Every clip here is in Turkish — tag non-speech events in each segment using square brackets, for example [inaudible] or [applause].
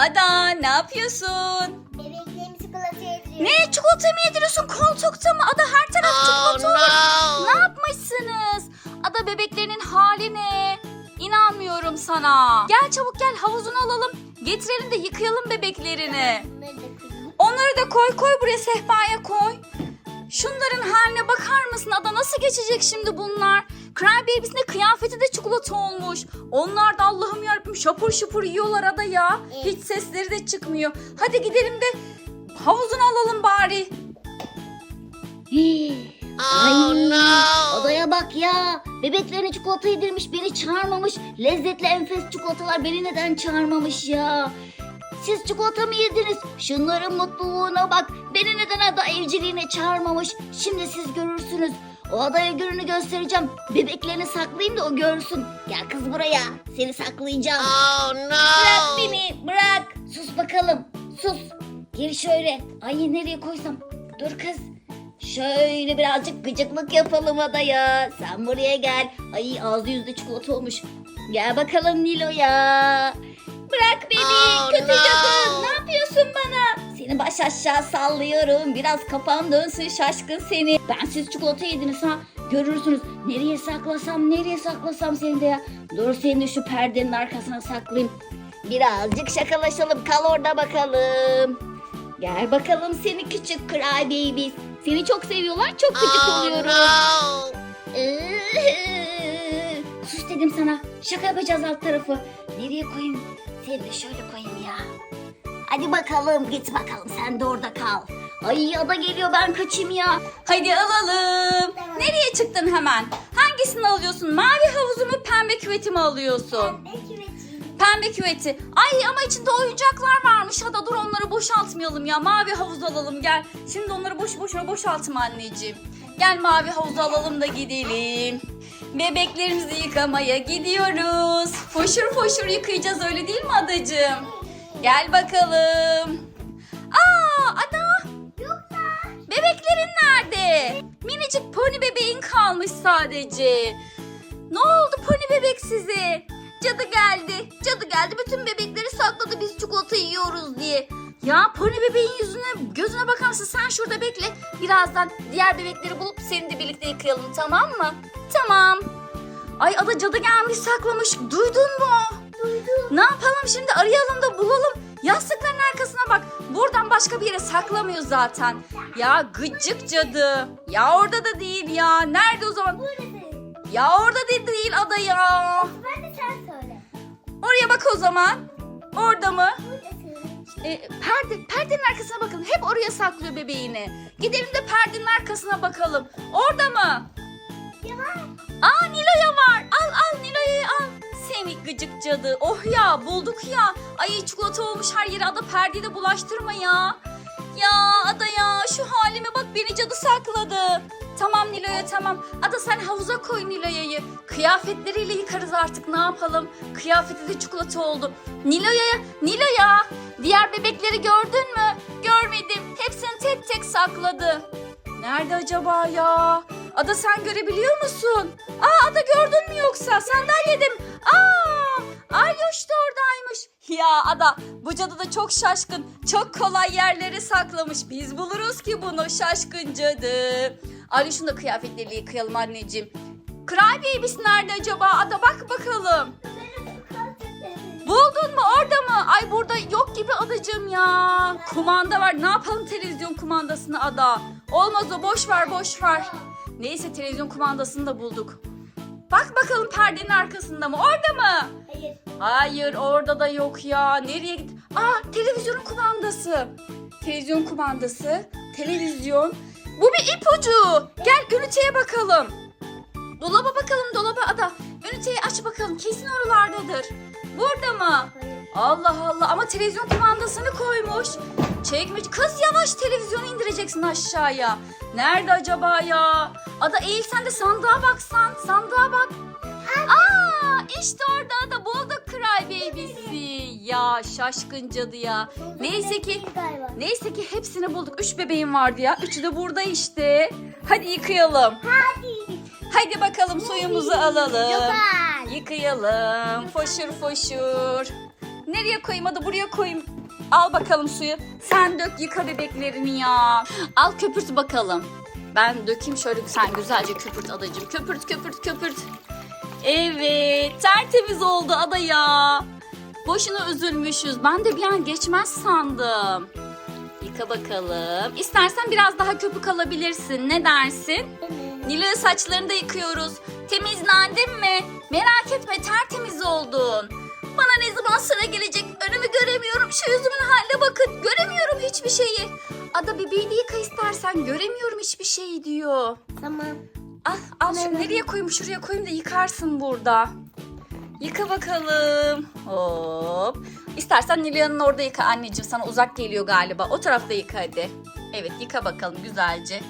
Ada ne yapıyorsun? Bebeklerim çikolata yediriyor. Ne çikolata mı yediriyorsun koltukta mı? Ada her taraf çikolata olur. Ne yapmışsınız? Ada bebeklerinin hali ne? İnanmıyorum sana. Gel çabuk gel havuzunu alalım. Getirelim de yıkayalım bebeklerini. Onları da koy koy buraya sehpaya koy. Şunların haline bakar mısın Ada nasıl geçecek şimdi bunlar? Cry Babies'in kıyafeti de çikolata olmuş. Onlar da Allah'ım yarabbim şapur şupur yiyorlar Ada ya. Evet. Hiç sesleri de çıkmıyor. Hadi gidelim de havuzunu alalım bari. Ay, Odaya bak ya. Bebeklerine çikolata yedirmiş, beni çağırmamış. Lezzetli enfes çikolatalar beni neden çağırmamış ya? Siz çikolata mı yediniz? Şunların mutluluğuna bak. Beni neden ada evciliğine çağırmamış? Şimdi siz görürsünüz. O adaya gününü göstereceğim. Bebeklerini saklayayım da o görsün. Gel kız buraya. Seni saklayacağım. Oh Bırak no! beni bırak. Sus bakalım. Sus. Gel şöyle. Ay nereye koysam. Dur kız. Şöyle birazcık gıcıklık yapalım adaya. Sen buraya gel. Ay ağzı yüzde çikolata olmuş. Gel bakalım Nilo'ya. Bırak beni. Baş aşağı sallıyorum. Biraz kafan dönsün şaşkın seni. Ben siz çikolata yediniz ha. Görürsünüz. Nereye saklasam nereye saklasam seni de ya. Dur seni de şu perdenin arkasına saklayayım. Birazcık şakalaşalım. Kal orada bakalım. Gel bakalım seni küçük cry babies. Seni çok seviyorlar. Çok gıcık Oh oluyorum. no! [laughs] Sus dedim sana. Şaka yapacağız alt tarafı. Nereye koyayım? Seni de şöyle koyayım ya. Hadi bakalım git bakalım sen de orada kal. Ay ada geliyor ben kaçayım ya. Hadi alalım. Nereye çıktın hemen? Hangisini alıyorsun? Mavi havuzu mu pembe küveti mi alıyorsun? Pembe küveti. Ay ama içinde oyuncaklar varmış. Hadi dur onları boşaltmayalım ya. Mavi havuz alalım gel. Şimdi onları boş boşuna boşaltma anneciğim. Gel mavi havuzu alalım da gidelim. Bebeklerimizi yıkamaya gidiyoruz. Foşur foşur yıkayacağız öyle değil mi adacığım? Gel bakalım. Aa ada. Bebeklerin nerede? Minicik pony bebeğin kalmış sadece. Ne oldu pony bebek size? Cadı geldi. Cadı geldi bütün bebekleri sakladı biz çikolata yiyoruz diye. Ya pony bebeğin yüzüne gözüne bakar mısın? Sen şurada bekle. Birazdan diğer bebekleri bulup seni de birlikte yıkayalım tamam mı? Tamam. Ay ada cadı gelmiş saklamış. Duydun mu? Ne yapalım şimdi arayalım da bulalım. Yastıkların arkasına bak. Buradan başka bir yere saklamıyor zaten. Ya gıcık cadı. Ya orada da değil ya. Nerede o zaman? Ya orada da değil ada ya. Ben de sen söyle. Oraya bak o zaman. Orada mı? E, perde, perdenin arkasına bakalım. Hep oraya saklıyor bebeğini. Gidelim de perdenin arkasına bakalım. Orada mı? Aa Gıcık cadı. Oh ya bulduk ya. Ay çikolata olmuş her yere. Ada perdeyi de bulaştırma ya. Ya Ada ya şu halime bak beni cadı sakladı. Tamam Nilo'ya tamam. Ada sen havuza koy Nilo'ya'yı. Kıyafetleriyle yıkarız artık ne yapalım. Kıyafeti de çikolata oldu. Nilo'ya, Nilo'ya. Diğer bebekleri gördün mü? Görmedim. Hepsini tek tek sakladı. Nerede acaba ya? Ada sen görebiliyor musun? Aa Ada gördün mü yoksa? Sandalyedim. Aa Alyoş da oradaymış. Ya Ada bu cadı da çok şaşkın. Çok kolay yerlere saklamış. Biz buluruz ki bunu şaşkın cadı. Alyoş'un da kıyafetleriyle yıkayalım anneciğim. Cry Babies nerede acaba? Ada bak bakalım. Buldun mu orada mı? Ay burada yok gibi adacığım ya. Kumanda var. Ne yapalım televizyon kumandasını ada? Olmaz o boş ver boş ver. Neyse televizyon kumandasını da bulduk. Bak bakalım perdenin arkasında mı? Orada mı? Hayır. Hayır orada da yok ya. Nereye gitti? Aa televizyonun kumandası. Televizyon kumandası. Televizyon. Bu bir ipucu. Gel üniteye bakalım. Dolaba bakalım dolaba ada. Üniteyi aç bakalım. Kesin oralardadır. Burada mı? Allah Allah ama televizyon kumandasını koymuş. Çekmiş. Kız yavaş televizyonu indireceksin aşağıya. Nerede acaba ya? Ada eğil sen de sandığa baksan. Sandığa bak. Aa işte orada da bulduk Cry Babies'i. Ya şaşkın cadı ya. Neyse ki. Neyse ki hepsini bulduk. Üç bebeğim vardı ya. Üçü de burada işte. Hadi yıkayalım. Hadi. Hadi bakalım suyumuzu alalım. Yıkayalım. Foşur foşur. Nereye koyayım Ada buraya koyayım. Al bakalım suyu. Sen dök yıka bebeklerini ya. Al köpürt bakalım. Ben dökeyim şöyle sen güzelce köpürt adacığım. Köpürt köpürt köpürt. Evet tertemiz oldu ada ya. Boşuna üzülmüşüz. Ben de bir an geçmez sandım. Yıka bakalım. İstersen biraz daha köpük alabilirsin. Ne dersin? Nilo'ya saçlarını da yıkıyoruz. Temizlendin mi? Merak etme tertemiz oldun. Bana ne zaman sıra gelecek? Önümü göremiyorum. Şu yüzümün haline bakın. Göremiyorum hiçbir şeyi. Ada bebeğini yıka istersen. Göremiyorum hiçbir şeyi diyor. Tamam. Al, al şunu nereye koyayım? Şuraya koyayım da yıkarsın burada. Yıka bakalım. Hop. İstersen Nilay'ın orada yıka anneciğim. Sana uzak geliyor galiba. O tarafta yıka hadi. Evet yıka bakalım güzelce.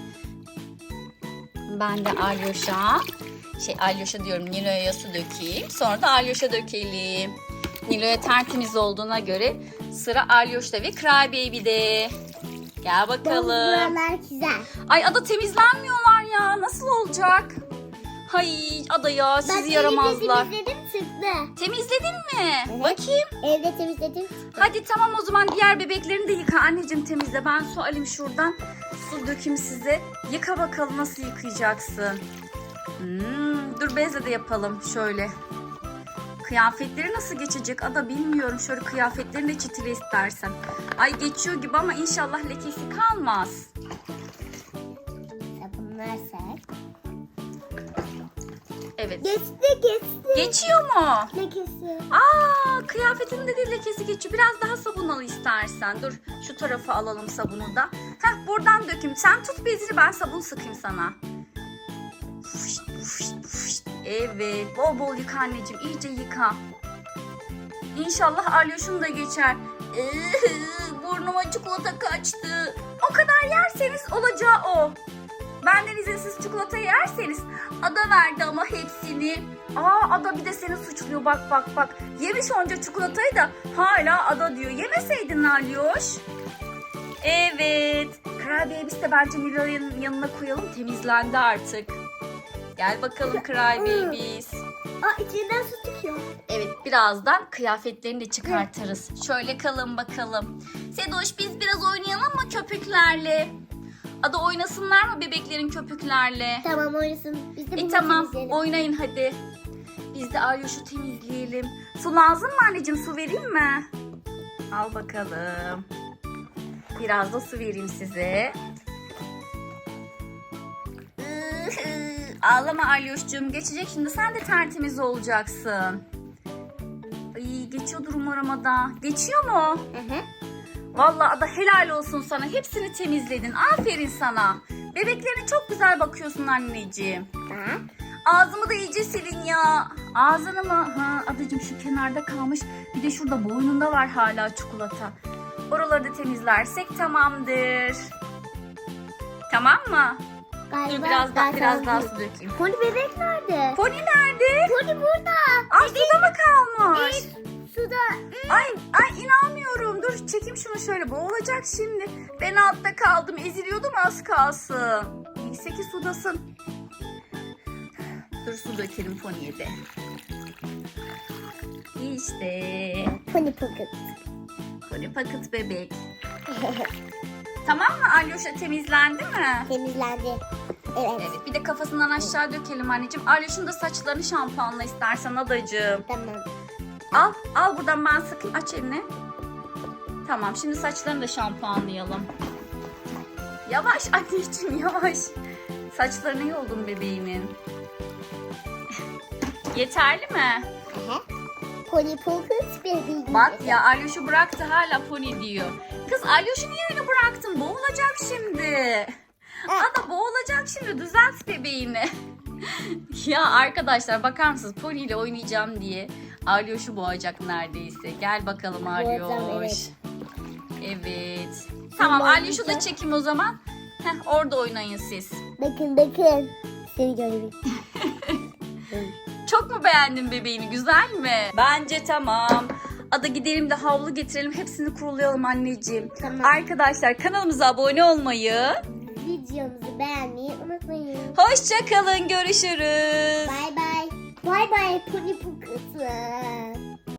Ben de Alyoş'a, şey Alyoş'a diyorum Nilo'ya su dökeyim. Sonra da Alyoş'a dökelim. Nilo'ya tertemiz olduğuna göre sıra Alyoş'ta ve Cry Baby'de. Gel bakalım. Buralar güzel. Ay ada temizlenmiyorlar ya. Nasıl olacak? Hay ada ya sizi yaramazlar. temizledim çıktı. Temizledin mi? Evet. Bakayım. Evde temizledim. Hadi tamam o zaman diğer bebeklerini de yıka. Anneciğim temizle. Ben su alayım şuradan. Su dökeyim size. Yıka bakalım nasıl yıkayacaksın. Hmm, dur bezle de yapalım şöyle. Kıyafetleri nasıl geçecek ada bilmiyorum. Şöyle kıyafetlerini de çitile istersen. Ay geçiyor gibi ama inşallah lekesi kalmaz. Sabunlar ser. Evet. Geçti geçti. Geçiyor mu? Lekesi. Aa, kıyafetin de değil lekesi geçiyor. Biraz daha sabun al istersen. Dur şu tarafa alalım sabunu da. Heh buradan dökeyim. Sen tut bezini ben sabun sıkayım sana. Fışt, fışt, fışt. Evet bol bol yıka anneciğim. iyice yıka. İnşallah Alyoş'un da geçer. Iıı, Burnuma çikolata kaçtı. O kadar yerseniz olacağı o. Benden izinsiz çikolata yerseniz Ada verdi ama hepsini. Aa Ada bir de seni suçluyor bak bak bak. Yemiş onca çikolatayı da hala Ada diyor. Yemeseydin Alyoş. Evet. Kurabiye biz de bence Nilo'nun yanına koyalım. Temizlendi artık. Gel bakalım Cry Babies. Aa içinden su çıkıyor. Evet birazdan kıyafetlerini de çıkartırız. Şöyle kalın bakalım. Sedoş biz biraz oynayalım mı köpüklerle? Ada oynasınlar mı bebeklerin köpüklerle? Tamam oynasın. Biz de E bunu tamam temizleyelim. oynayın hadi. Biz de Alyoş'u temizleyelim. Su lazım mı anneciğim su vereyim mi? Al bakalım. Biraz da su vereyim size. Ağlama Alyoş'cum. Geçecek şimdi. Sen de tertemiz olacaksın. Ay, geçiyordur umarım Ada. Geçiyor mu? Hı hı. Vallahi Ada helal olsun sana. Hepsini temizledin. Aferin sana. Bebeklerine çok güzel bakıyorsun anneciğim. Bak. Ağzımı da iyice silin ya. Ağzını mı? Ha, adacığım şu kenarda kalmış. Bir de şurada boynunda var hala çikolata. Oraları da temizlersek tamamdır. Tamam mı? Galiba Dur biraz daha biraz daha su dökeyim. Pony bebek nerede? Pony nerede? Pony burada. Aa suda mı kalmış? Suda. Ay ay inanmıyorum. Dur çekeyim şunu şöyle. Boğulacak şimdi. Ben altta kaldım. Eziliyordum az kalsın. Neyse ki sudasın. Dur su dökelim Pony'e de. İşte. Pony pocket. Pony paket bebek. [laughs] Tamam mı Alyoş'a temizlendi mi? Temizlendi. Evet. Evet bir de kafasından aşağı dökelim anneciğim. Alyoş'un da saçlarını şampuanla istersen adacığım. Tamam. Al, al buradan ben sıkayım. Aç elini. Tamam, şimdi saçlarını da şampuanlayalım. Yavaş anneciğim, yavaş. Saçlarını yoldum bebeğimin. [laughs] Yeterli mi? Aha. Pony pocket bebeği. Bak ya Alyoş'u bıraktı hala pony diyor. Kız Alyoş'u niye öyle bıraktın? Boğulacak şimdi. Ada boğulacak şimdi. Düzelt bebeğini. [laughs] ya arkadaşlar bakar mısınız? Pony ile oynayacağım diye. Alyoş'u boğacak neredeyse. Gel bakalım Alyoş. evet. Evet. Tamam Alyoş'u da çekeyim o zaman. Heh, orada oynayın siz. Bakın bakın. Seni görelim. [laughs] Çok mu beğendin bebeğini? Güzel mi? Bence tamam. Ada gidelim de havlu getirelim. Hepsini kurulayalım anneciğim. Tamam. Arkadaşlar kanalımıza abone olmayı, Videomuzu beğenmeyi unutmayın. hoşça kalın, görüşürüz. Bye bye. Bye bye Pony pocket.